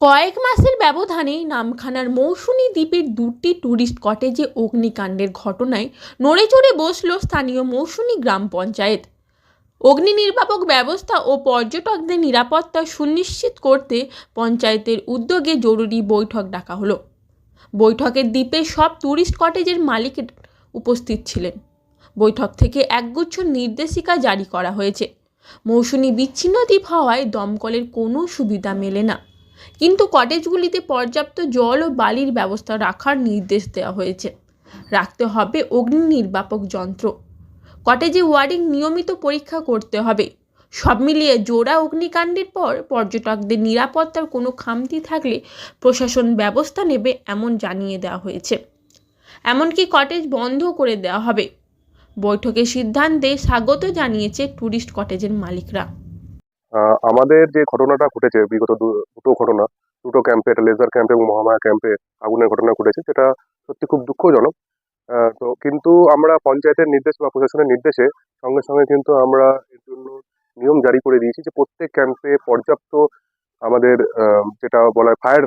কয়েক মাসের ব্যবধানে নামখানার মৌসুমী দ্বীপের দুটি ট্যুরিস্ট কটেজে অগ্নিকাণ্ডের ঘটনায় নড়েচড়ে বসল স্থানীয় মৌসুমী গ্রাম পঞ্চায়েত। অগ্নি নির্বাপক ব্যবস্থা ও পর্যটকদের নিরাপত্তা সুনিশ্চিত করতে পঞ্চায়েতের উদ্যোগে জরুরি বৈঠক ডাকা হলো। বৈঠকের দ্বীপে সব ট্যুরিস্ট কটেজের মালিক উপস্থিত ছিলেন। বৈঠক থেকে একগুচ্ছ নির্দেশিকা জারি করা হয়েছে। মৌসুমী বিচ্ছিন্ন দ্বীপ হওয়ায় দমকলের কোনো সুবিধা মেলে না। কিন্তু কটেজগুলিতে পর্যাপ্ত জল ও বালির ব্যবস্থা রাখার নির্দেশ দেওয়া হয়েছে। রাখতে হবে অগ্নি নির্বাপক যন্ত্র। কটেজে ওয়ারিং নিয়মিত পরীক্ষা করতে হবে। সব মিলিয়ে জোড়া অগ্নিকাণ্ডের পর পর্যটকদের নিরাপত্তার কোনো খামতি থাকলে প্রশাসন ব্যবস্থা নেবে এমন জানিয়ে দেওয়া হয়েছে। এমনকি কটেজ বন্ধ করে দেওয়া হবে। বৈঠকের সিদ্ধান্তে স্বাগত জানিয়েছে ট্যুরিস্ট কটেজের মালিকরা। আমাদের যে ঘটনাটা ঘটেছে, বিগত দুটো ঘটনা, দুটো ক্যাম্পে একটা লেজার ক্যাম্প এবং মহামায়া ক্যাম্পে আগুনের ঘটনা ঘটেছে, সেটা সত্যি খুব দুঃখজনক। তো কিন্তু আমরা পঞ্চায়েতের নির্দেশ বা প্রশাসনের নির্দেশে সঙ্গে সঙ্গে কিন্তু আমরা এর জন্য নিয়ম জারি করে দিয়েছি যে প্রত্যেক ক্যাম্পে পর্যাপ্ত আমাদের যেটা বলা হয় ফায়ার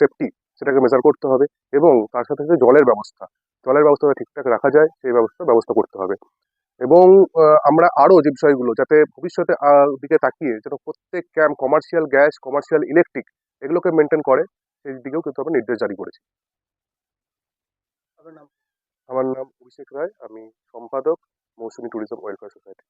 সেফটি সেটাকে মেজার করতে হবে এবং তার সাথে সাথে জলের ব্যবস্থা জলের ব্যবস্থা ঠিকঠাক রাখা যায়, সেই ব্যবস্থা ব্যবস্থা করতে হবে। এবং আমরা আরও যে বিষয়গুলো যাতে ভবিষ্যতে দিকে তাকিয়ে যেন প্রত্যেক camp commercial gas commercial electric এগুলোকে মেনটেন করে সেই দিকেও কিন্তু আমরা নির্দেশ জারি করেছি। আমার নাম অভিষেক রায় আমি সম্পাদক মৌসুমী ট্যুরিজম ওয়েলফেয়ার সোসাইটি।